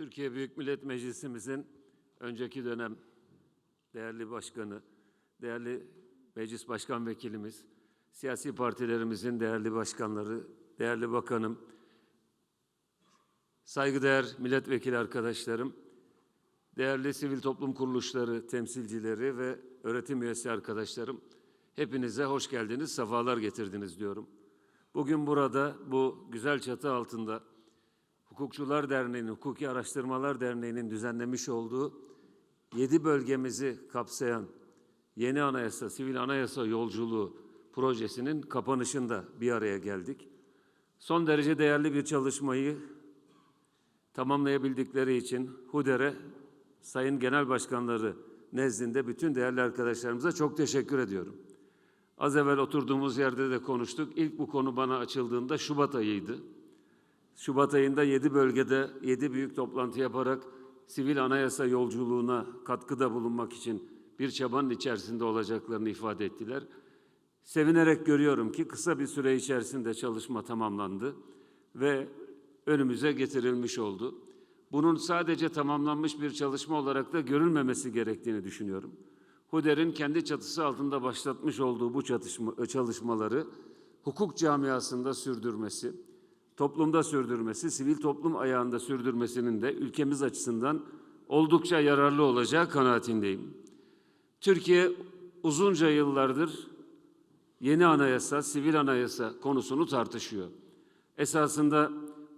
Türkiye Büyük Millet Meclisimizin önceki dönem değerli başkanı, değerli meclis başkan vekilimiz, siyasi partilerimizin değerli başkanları, değerli bakanım, saygıdeğer milletvekili arkadaşlarım, değerli sivil toplum kuruluşları temsilcileri ve öğretim üyesi arkadaşlarım, hepinize hoş geldiniz, sefalar getirdiniz diyorum. Bugün burada bu güzel çatı altında Hukukçular Derneği'nin, Hukuki Araştırmalar Derneği'nin düzenlemiş olduğu yedi bölgemizi kapsayan yeni anayasa, sivil anayasa yolculuğu projesinin kapanışında bir araya geldik. Son derece değerli bir çalışmayı tamamlayabildikleri için HUDER'e, Sayın Genel Başkanları nezdinde bütün değerli arkadaşlarımıza çok teşekkür ediyorum. Az evvel oturduğumuz yerde de konuştuk. İlk bu konu bana açıldığında Şubat ayıydı. Şubat ayında yedi bölgede yedi büyük toplantı yaparak sivil anayasa yolculuğuna katkıda bulunmak için bir çabanın içerisinde olacaklarını ifade ettiler. Sevinerek görüyorum ki kısa bir süre içerisinde çalışma tamamlandı ve önümüze getirilmiş oldu. Bunun sadece tamamlanmış bir çalışma olarak da görülmemesi gerektiğini düşünüyorum. HUDER'in kendi çatısı altında başlatmış olduğu bu çatışma, çalışmaları hukuk camiasında sürdürmesi, toplumda sürdürmesi, sivil toplum ayağında sürdürmesinin de ülkemiz açısından oldukça yararlı olacağı kanaatindeyim. Türkiye uzunca yıllardır yeni anayasa, sivil anayasa konusunu tartışıyor. Esasında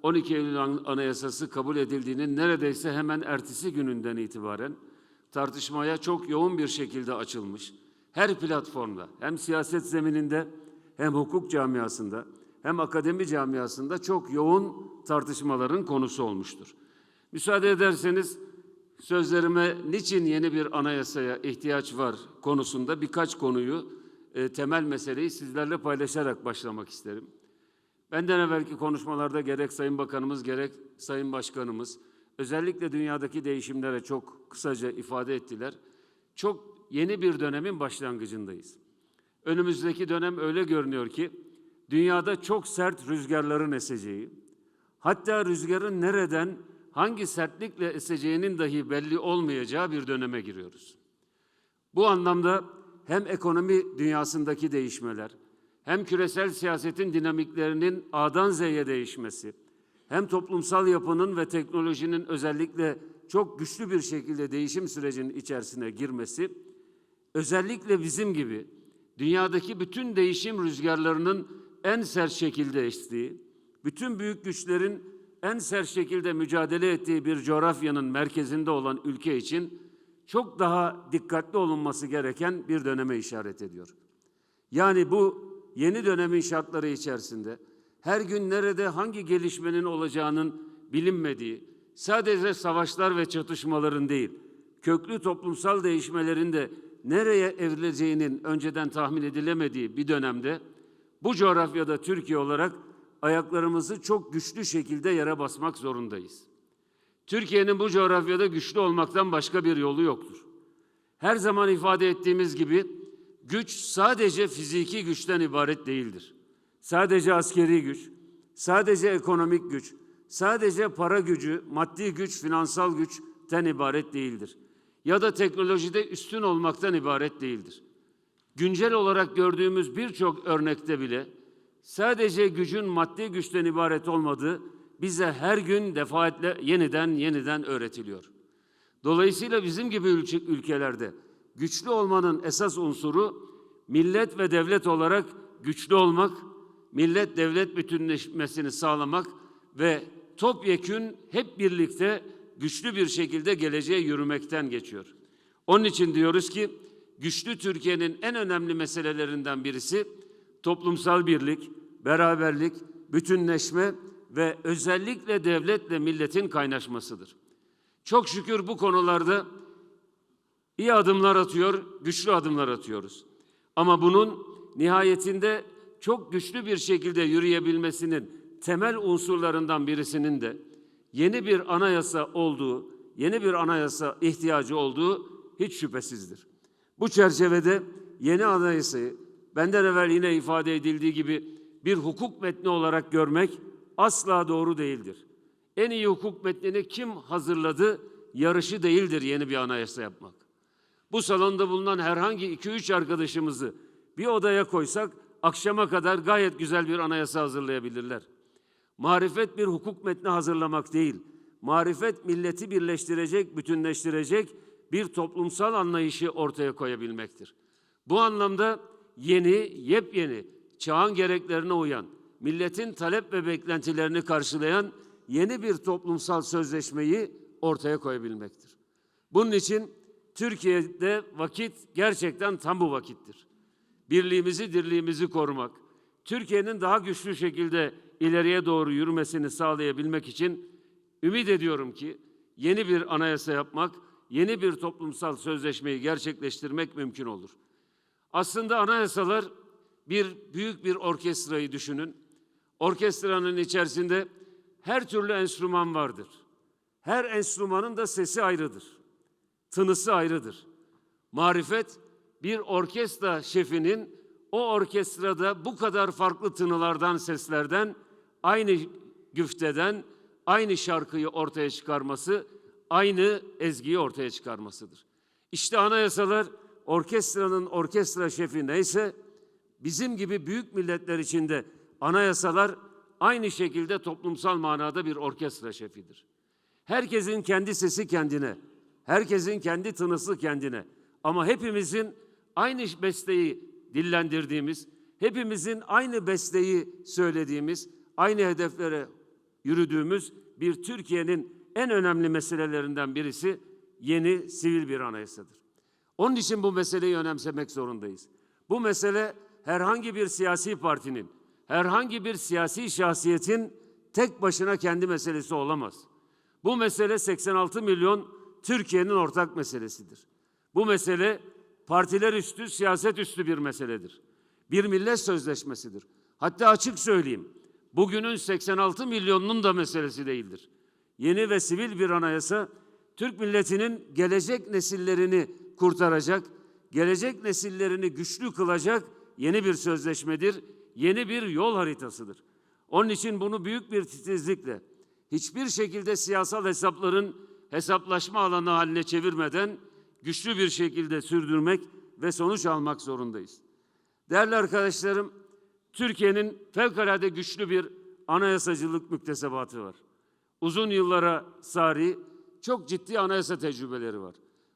12 Eylül Anayasası kabul edildiğinin neredeyse hemen ertesi gününden itibaren tartışmaya çok yoğun bir şekilde açılmış. Her platformda hem siyaset zemininde hem hukuk camiasında hem akademi camiasında çok yoğun tartışmaların konusu olmuştur. Müsaade ederseniz sözlerime niçin yeni bir anayasaya ihtiyaç var konusunda birkaç konuyu, e, temel meseleyi sizlerle paylaşarak başlamak isterim. Benden evvelki konuşmalarda gerek Sayın Bakanımız gerek Sayın Başkanımız özellikle dünyadaki değişimlere çok kısaca ifade ettiler. Çok yeni bir dönemin başlangıcındayız. Önümüzdeki dönem öyle görünüyor ki dünyada çok sert rüzgarların eseceği, hatta rüzgarın nereden, hangi sertlikle eseceğinin dahi belli olmayacağı bir döneme giriyoruz. Bu anlamda hem ekonomi dünyasındaki değişmeler, hem küresel siyasetin dinamiklerinin A'dan Z'ye değişmesi, hem toplumsal yapının ve teknolojinin özellikle çok güçlü bir şekilde değişim sürecinin içerisine girmesi, özellikle bizim gibi dünyadaki bütün değişim rüzgarlarının en sert şekilde estiği, bütün büyük güçlerin en sert şekilde mücadele ettiği bir coğrafyanın merkezinde olan ülke için çok daha dikkatli olunması gereken bir döneme işaret ediyor. Yani bu yeni dönemin şartları içerisinde her gün nerede hangi gelişmenin olacağının bilinmediği, sadece savaşlar ve çatışmaların değil, köklü toplumsal değişmelerin de nereye evrileceğinin önceden tahmin edilemediği bir dönemde bu coğrafyada Türkiye olarak ayaklarımızı çok güçlü şekilde yere basmak zorundayız. Türkiye'nin bu coğrafyada güçlü olmaktan başka bir yolu yoktur. Her zaman ifade ettiğimiz gibi güç sadece fiziki güçten ibaret değildir. Sadece askeri güç, sadece ekonomik güç, sadece para gücü, maddi güç, finansal güçten ibaret değildir. Ya da teknolojide üstün olmaktan ibaret değildir. Güncel olarak gördüğümüz birçok örnekte bile sadece gücün maddi güçten ibaret olmadığı bize her gün defaatle yeniden yeniden öğretiliyor. Dolayısıyla bizim gibi ülkelerde güçlü olmanın esas unsuru millet ve devlet olarak güçlü olmak, millet devlet bütünleşmesini sağlamak ve topyekün hep birlikte güçlü bir şekilde geleceğe yürümekten geçiyor. Onun için diyoruz ki güçlü Türkiye'nin en önemli meselelerinden birisi toplumsal birlik, beraberlik, bütünleşme ve özellikle devletle milletin kaynaşmasıdır. Çok şükür bu konularda iyi adımlar atıyor, güçlü adımlar atıyoruz. Ama bunun nihayetinde çok güçlü bir şekilde yürüyebilmesinin temel unsurlarından birisinin de yeni bir anayasa olduğu, yeni bir anayasa ihtiyacı olduğu hiç şüphesizdir. Bu çerçevede yeni anayasayı benden evvel yine ifade edildiği gibi bir hukuk metni olarak görmek asla doğru değildir. En iyi hukuk metnini kim hazırladı? Yarışı değildir yeni bir anayasa yapmak. Bu salonda bulunan herhangi iki üç arkadaşımızı bir odaya koysak akşama kadar gayet güzel bir anayasa hazırlayabilirler. Marifet bir hukuk metni hazırlamak değil, marifet milleti birleştirecek, bütünleştirecek bir toplumsal anlayışı ortaya koyabilmektir. Bu anlamda yeni, yepyeni, çağın gereklerine uyan, milletin talep ve beklentilerini karşılayan yeni bir toplumsal sözleşmeyi ortaya koyabilmektir. Bunun için Türkiye'de vakit gerçekten tam bu vakittir. Birliğimizi, dirliğimizi korumak, Türkiye'nin daha güçlü şekilde ileriye doğru yürümesini sağlayabilmek için ümit ediyorum ki yeni bir anayasa yapmak, yeni bir toplumsal sözleşmeyi gerçekleştirmek mümkün olur. Aslında anayasalar bir büyük bir orkestrayı düşünün. Orkestranın içerisinde her türlü enstrüman vardır. Her enstrümanın da sesi ayrıdır. Tınısı ayrıdır. Marifet bir orkestra şefinin o orkestrada bu kadar farklı tınılardan, seslerden, aynı güfteden, aynı şarkıyı ortaya çıkarması, aynı ezgiyi ortaya çıkarmasıdır. İşte anayasalar orkestranın orkestra şefi neyse bizim gibi büyük milletler içinde anayasalar aynı şekilde toplumsal manada bir orkestra şefidir. Herkesin kendi sesi kendine, herkesin kendi tınısı kendine. Ama hepimizin aynı besteyi dillendirdiğimiz, hepimizin aynı besteyi söylediğimiz, aynı hedeflere yürüdüğümüz bir Türkiye'nin en önemli meselelerinden birisi yeni sivil bir anayasadır. Onun için bu meseleyi önemsemek zorundayız. Bu mesele herhangi bir siyasi partinin, herhangi bir siyasi şahsiyetin tek başına kendi meselesi olamaz. Bu mesele 86 milyon Türkiye'nin ortak meselesidir. Bu mesele partiler üstü, siyaset üstü bir meseledir. Bir millet sözleşmesidir. Hatta açık söyleyeyim, bugünün 86 milyonunun da meselesi değildir. Yeni ve sivil bir anayasa, Türk milletinin gelecek nesillerini kurtaracak, gelecek nesillerini güçlü kılacak yeni bir sözleşmedir, yeni bir yol haritasıdır. Onun için bunu büyük bir titizlikle, hiçbir şekilde siyasal hesapların hesaplaşma alanı haline çevirmeden güçlü bir şekilde sürdürmek ve sonuç almak zorundayız. Değerli arkadaşlarım, Türkiye'nin fevkalade güçlü bir anayasacılık müktesebatı var. Uzun yıllara sari çok ciddi anayasa tecrübeleri var.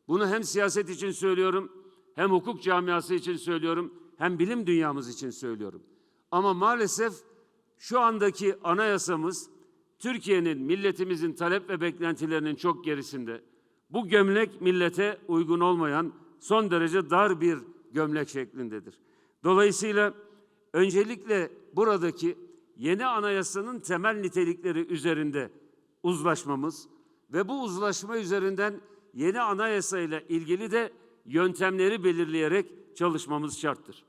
Bunu hem siyaset için söylüyorum, hem hukuk camiası için söylüyorum, hem bilim dünyamız için söylüyorum. Ama maalesef şu andaki anayasamız Türkiye'nin, milletimizin talep ve beklentilerinin çok gerisinde. Bu gömlek millete uygun olmayan son derece dar bir gömlek şeklindedir. Dolayısıyla öncelikle buradaki yeni anayasanın temel nitelikleri üzerinde uzlaşmamız ve bu uzlaşma üzerinden yeni anayasa ile ilgili de yöntemleri belirleyerek çalışmamız şarttır.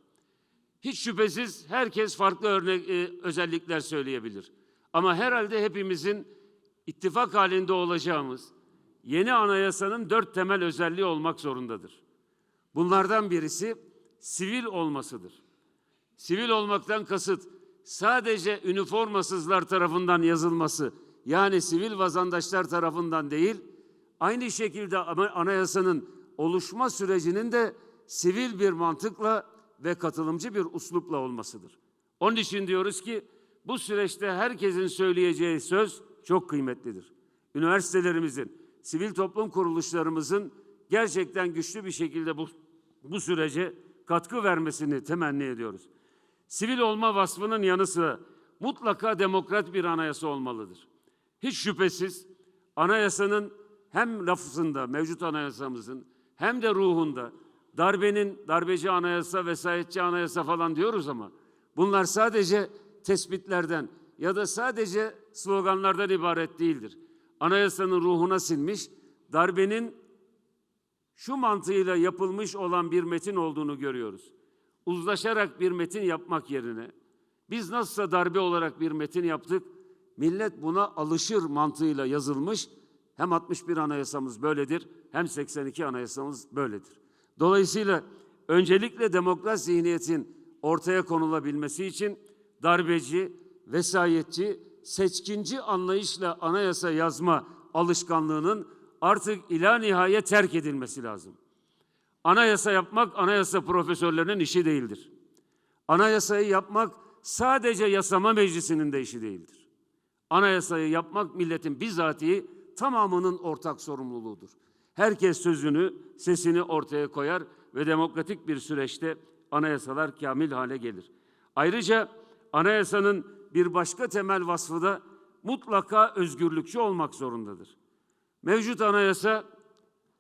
Hiç şüphesiz herkes farklı örnek e, özellikler söyleyebilir. Ama herhalde hepimizin ittifak halinde olacağımız yeni anayasanın dört temel özelliği olmak zorundadır. Bunlardan birisi sivil olmasıdır. Sivil olmaktan kasıt sadece üniformasızlar tarafından yazılması yani sivil vatandaşlar tarafından değil, aynı şekilde ana- anayasanın oluşma sürecinin de sivil bir mantıkla ve katılımcı bir uslupla olmasıdır. Onun için diyoruz ki bu süreçte herkesin söyleyeceği söz çok kıymetlidir. Üniversitelerimizin, sivil toplum kuruluşlarımızın gerçekten güçlü bir şekilde bu, bu sürece katkı vermesini temenni ediyoruz. Sivil olma vasfının yanı sıra mutlaka demokrat bir anayasa olmalıdır. Hiç şüphesiz anayasanın hem lafzında, mevcut anayasamızın hem de ruhunda darbenin, darbeci anayasa, vesayetçi anayasa falan diyoruz ama bunlar sadece tespitlerden ya da sadece sloganlardan ibaret değildir. Anayasanın ruhuna sinmiş, darbenin şu mantığıyla yapılmış olan bir metin olduğunu görüyoruz. Uzlaşarak bir metin yapmak yerine biz nasılsa darbe olarak bir metin yaptık, millet buna alışır mantığıyla yazılmış. Hem 61 anayasamız böyledir, hem 82 anayasamız böyledir. Dolayısıyla öncelikle demokrat zihniyetin ortaya konulabilmesi için darbeci, vesayetçi, seçkinci anlayışla anayasa yazma alışkanlığının artık ila nihayet terk edilmesi lazım. Anayasa yapmak anayasa profesörlerinin işi değildir. Anayasayı yapmak sadece yasama meclisinin de işi değildir. Anayasayı yapmak milletin bizatihi tamamının ortak sorumluluğudur. Herkes sözünü, sesini ortaya koyar ve demokratik bir süreçte anayasalar kamil hale gelir. Ayrıca anayasanın bir başka temel vasfı da mutlaka özgürlükçü olmak zorundadır. Mevcut anayasa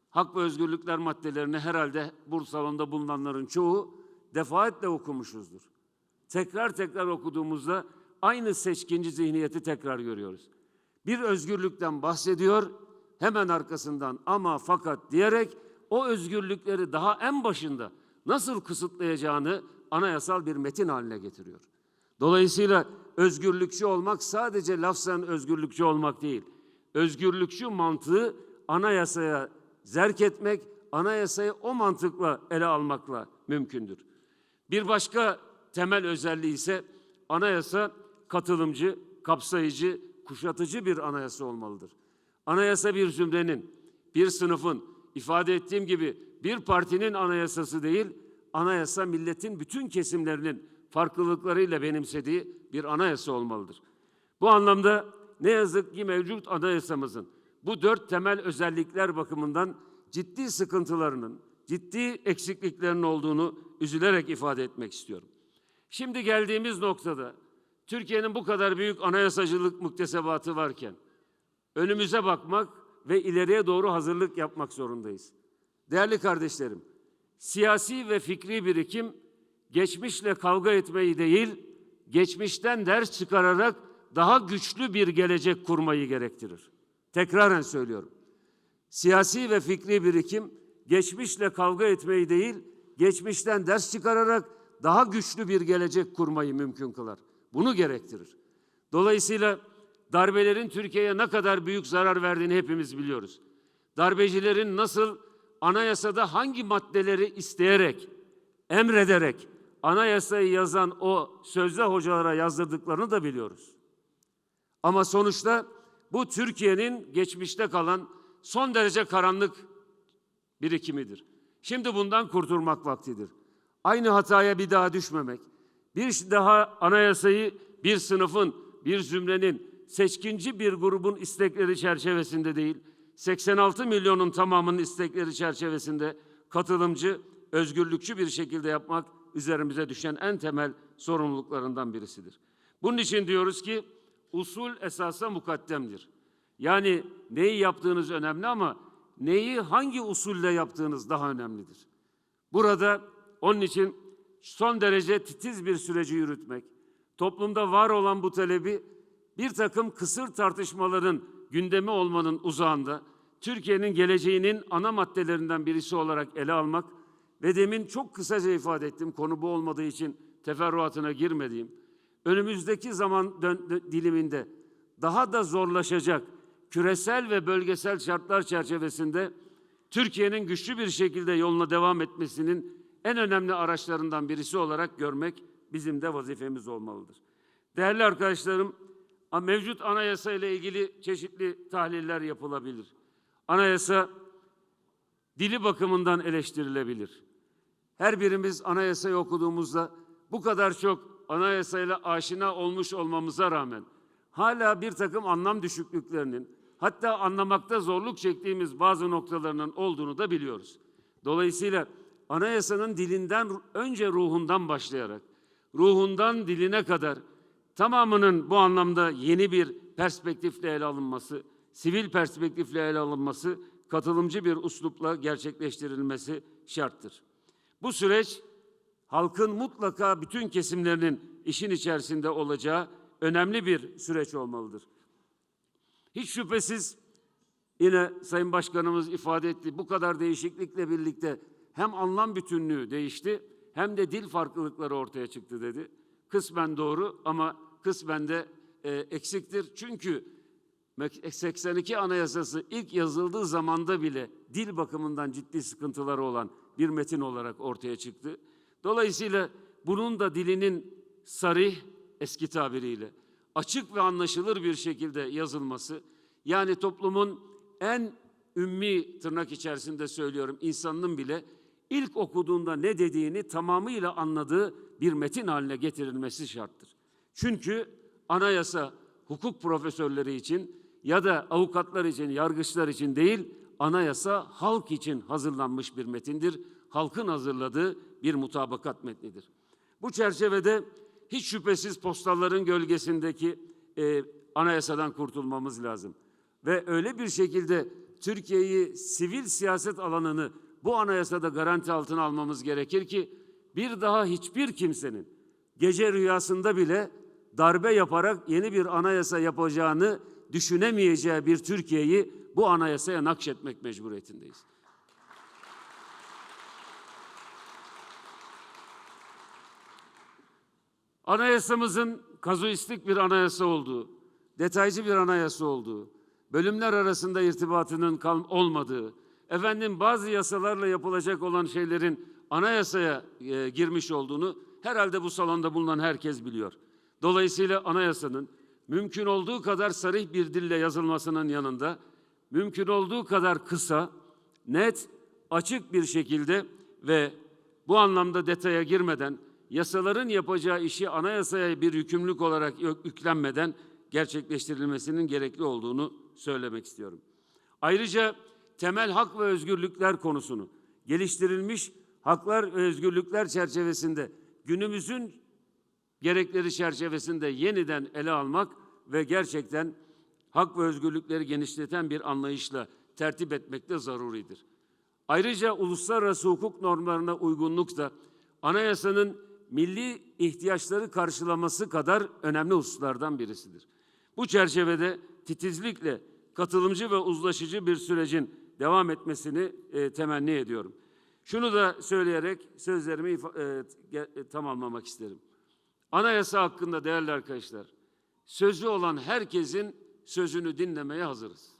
hak ve özgürlükler maddelerini herhalde bu salonda bulunanların çoğu defaatle okumuşuzdur. Tekrar tekrar okuduğumuzda aynı seçkinci zihniyeti tekrar görüyoruz. Bir özgürlükten bahsediyor, hemen arkasından ama fakat diyerek o özgürlükleri daha en başında nasıl kısıtlayacağını anayasal bir metin haline getiriyor. Dolayısıyla özgürlükçü olmak sadece lafzen özgürlükçü olmak değil. Özgürlükçü mantığı anayasaya zerk etmek, anayasayı o mantıkla ele almakla mümkündür. Bir başka temel özelliği ise anayasa katılımcı, kapsayıcı, kuşatıcı bir anayasa olmalıdır. Anayasa bir zümrenin, bir sınıfın, ifade ettiğim gibi bir partinin anayasası değil, anayasa milletin bütün kesimlerinin farklılıklarıyla benimsediği bir anayasa olmalıdır. Bu anlamda ne yazık ki mevcut anayasamızın bu dört temel özellikler bakımından ciddi sıkıntılarının, ciddi eksikliklerinin olduğunu üzülerek ifade etmek istiyorum. Şimdi geldiğimiz noktada Türkiye'nin bu kadar büyük anayasacılık muktesebatı varken önümüze bakmak ve ileriye doğru hazırlık yapmak zorundayız. Değerli kardeşlerim, siyasi ve fikri birikim geçmişle kavga etmeyi değil, geçmişten ders çıkararak daha güçlü bir gelecek kurmayı gerektirir. Tekraren söylüyorum. Siyasi ve fikri birikim geçmişle kavga etmeyi değil, geçmişten ders çıkararak daha güçlü bir gelecek kurmayı mümkün kılar. Bunu gerektirir. Dolayısıyla darbelerin Türkiye'ye ne kadar büyük zarar verdiğini hepimiz biliyoruz. Darbecilerin nasıl anayasada hangi maddeleri isteyerek, emrederek anayasayı yazan o sözde hocalara yazdırdıklarını da biliyoruz. Ama sonuçta bu Türkiye'nin geçmişte kalan son derece karanlık birikimidir. Şimdi bundan kurtulmak vaktidir. Aynı hataya bir daha düşmemek, bir daha anayasayı bir sınıfın, bir zümrenin, seçkinci bir grubun istekleri çerçevesinde değil, 86 milyonun tamamının istekleri çerçevesinde katılımcı, özgürlükçü bir şekilde yapmak üzerimize düşen en temel sorumluluklarından birisidir. Bunun için diyoruz ki usul esasa mukaddemdir. Yani neyi yaptığınız önemli ama neyi hangi usulle yaptığınız daha önemlidir. Burada onun için son derece titiz bir süreci yürütmek, toplumda var olan bu talebi bir takım kısır tartışmaların gündemi olmanın uzağında Türkiye'nin geleceğinin ana maddelerinden birisi olarak ele almak ve demin çok kısaca ifade ettim konu bu olmadığı için teferruatına girmediğim önümüzdeki zaman diliminde daha da zorlaşacak küresel ve bölgesel şartlar çerçevesinde Türkiye'nin güçlü bir şekilde yoluna devam etmesinin en önemli araçlarından birisi olarak görmek bizim de vazifemiz olmalıdır. Değerli arkadaşlarım, mevcut anayasa ile ilgili çeşitli tahliller yapılabilir. Anayasa dili bakımından eleştirilebilir. Her birimiz anayasayı okuduğumuzda bu kadar çok anayasayla aşina olmuş olmamıza rağmen hala bir takım anlam düşüklüklerinin hatta anlamakta zorluk çektiğimiz bazı noktalarının olduğunu da biliyoruz. Dolayısıyla anayasanın dilinden önce ruhundan başlayarak ruhundan diline kadar tamamının bu anlamda yeni bir perspektifle ele alınması, sivil perspektifle ele alınması, katılımcı bir uslupla gerçekleştirilmesi şarttır. Bu süreç halkın mutlaka bütün kesimlerinin işin içerisinde olacağı önemli bir süreç olmalıdır. Hiç şüphesiz yine Sayın Başkanımız ifade etti bu kadar değişiklikle birlikte hem anlam bütünlüğü değişti hem de dil farklılıkları ortaya çıktı dedi. Kısmen doğru ama kısmen de e, eksiktir. Çünkü 82 Anayasası ilk yazıldığı zamanda bile dil bakımından ciddi sıkıntıları olan bir metin olarak ortaya çıktı. Dolayısıyla bunun da dilinin sarih eski tabiriyle açık ve anlaşılır bir şekilde yazılması, yani toplumun en ümmi tırnak içerisinde söylüyorum insanın bile ilk okuduğunda ne dediğini tamamıyla anladığı bir metin haline getirilmesi şarttır. Çünkü anayasa hukuk profesörleri için ya da avukatlar için, yargıçlar için değil, anayasa halk için hazırlanmış bir metindir. Halkın hazırladığı bir mutabakat metnidir. Bu çerçevede hiç şüphesiz postalların gölgesindeki e, anayasadan kurtulmamız lazım. Ve öyle bir şekilde Türkiye'yi sivil siyaset alanını bu anayasada garanti altına almamız gerekir ki bir daha hiçbir kimsenin gece rüyasında bile darbe yaparak yeni bir anayasa yapacağını düşünemeyeceği bir Türkiye'yi bu anayasaya nakşetmek mecburiyetindeyiz. Anayasamızın kazuistik bir anayasa olduğu, detaycı bir anayasa olduğu, bölümler arasında irtibatının olmadığı, efendim bazı yasalarla yapılacak olan şeylerin anayasaya e, girmiş olduğunu herhalde bu salonda bulunan herkes biliyor. Dolayısıyla anayasanın mümkün olduğu kadar sarih bir dille yazılmasının yanında mümkün olduğu kadar kısa, net, açık bir şekilde ve bu anlamda detaya girmeden yasaların yapacağı işi anayasaya bir yükümlülük olarak yük- yüklenmeden gerçekleştirilmesinin gerekli olduğunu söylemek istiyorum. Ayrıca temel hak ve özgürlükler konusunu geliştirilmiş haklar ve özgürlükler çerçevesinde günümüzün gerekleri çerçevesinde yeniden ele almak ve gerçekten hak ve özgürlükleri genişleten bir anlayışla tertip etmek de zaruridir. Ayrıca uluslararası hukuk normlarına uygunluk da anayasanın milli ihtiyaçları karşılaması kadar önemli hususlardan birisidir. Bu çerçevede titizlikle katılımcı ve uzlaşıcı bir sürecin devam etmesini e, temenni ediyorum. Şunu da söyleyerek sözlerimi e, e, tamamlamak isterim. Anayasa hakkında değerli arkadaşlar, sözü olan herkesin sözünü dinlemeye hazırız.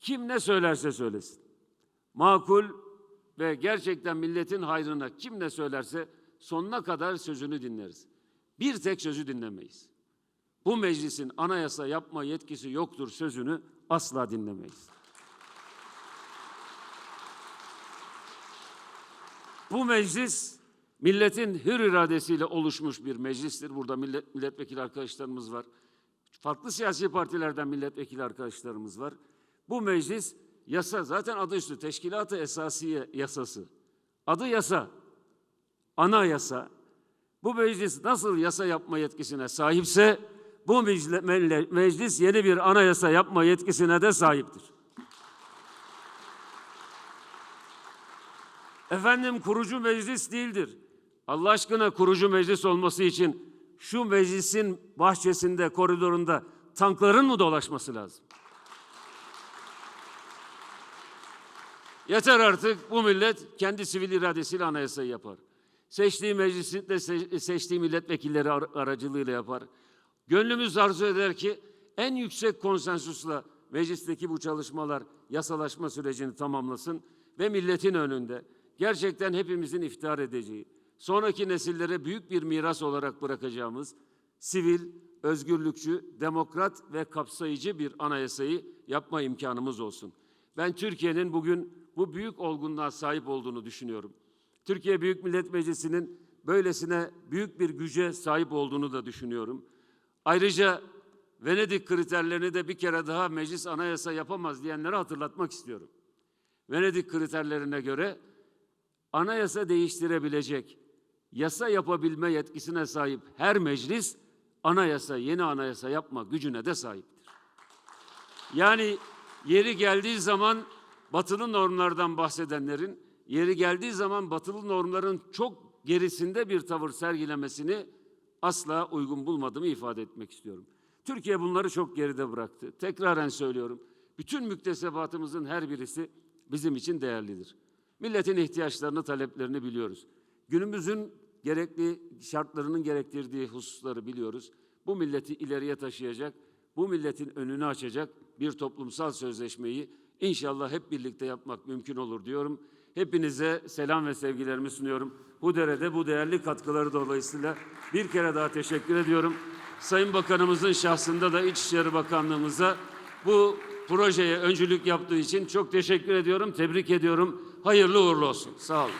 Kim ne söylerse söylesin. Makul ve gerçekten milletin hayrına kim ne söylerse sonuna kadar sözünü dinleriz. Bir tek sözü dinlemeyiz. Bu meclisin anayasa yapma yetkisi yoktur sözünü asla dinlemeyiz. Bu meclis milletin hür iradesiyle oluşmuş bir meclistir. Burada millet, milletvekili arkadaşlarımız var. Farklı siyasi partilerden milletvekili arkadaşlarımız var. Bu meclis yasa zaten adı üstü teşkilat-ı esasiye yasası. Adı yasa. Ana yasa. Bu meclis nasıl yasa yapma yetkisine sahipse bu meclis yeni bir anayasa yapma yetkisine de sahiptir. Efendim kurucu meclis değildir. Allah aşkına kurucu meclis olması için şu meclisin bahçesinde, koridorunda tankların mı dolaşması lazım? Yeter artık bu millet kendi sivil iradesiyle anayasayı yapar. Seçtiği meclisi de se- seçtiği milletvekilleri ar- aracılığıyla yapar. Gönlümüz arzu eder ki en yüksek konsensusla meclisteki bu çalışmalar yasalaşma sürecini tamamlasın ve milletin önünde gerçekten hepimizin iftihar edeceği, sonraki nesillere büyük bir miras olarak bırakacağımız sivil, özgürlükçü, demokrat ve kapsayıcı bir anayasayı yapma imkanımız olsun. Ben Türkiye'nin bugün bu büyük olgunluğa sahip olduğunu düşünüyorum. Türkiye Büyük Millet Meclisi'nin böylesine büyük bir güce sahip olduğunu da düşünüyorum. Ayrıca Venedik kriterlerini de bir kere daha meclis anayasa yapamaz diyenlere hatırlatmak istiyorum. Venedik kriterlerine göre anayasa değiştirebilecek, yasa yapabilme yetkisine sahip her meclis anayasa, yeni anayasa yapma gücüne de sahiptir. Yani yeri geldiği zaman batılı normlardan bahsedenlerin yeri geldiği zaman batılı normların çok gerisinde bir tavır sergilemesini asla uygun bulmadığımı ifade etmek istiyorum. Türkiye bunları çok geride bıraktı. Tekraren söylüyorum. Bütün müktesebatımızın her birisi bizim için değerlidir. Milletin ihtiyaçlarını, taleplerini biliyoruz. Günümüzün gerekli şartlarının gerektirdiği hususları biliyoruz. Bu milleti ileriye taşıyacak, bu milletin önünü açacak bir toplumsal sözleşmeyi inşallah hep birlikte yapmak mümkün olur diyorum. Hepinize selam ve sevgilerimi sunuyorum. Bu derede bu değerli katkıları dolayısıyla bir kere daha teşekkür ediyorum. Sayın Bakanımızın şahsında da İçişleri Bakanlığımıza bu projeye öncülük yaptığı için çok teşekkür ediyorum, tebrik ediyorum. Hayırlı uğurlu olsun. Sağ olun.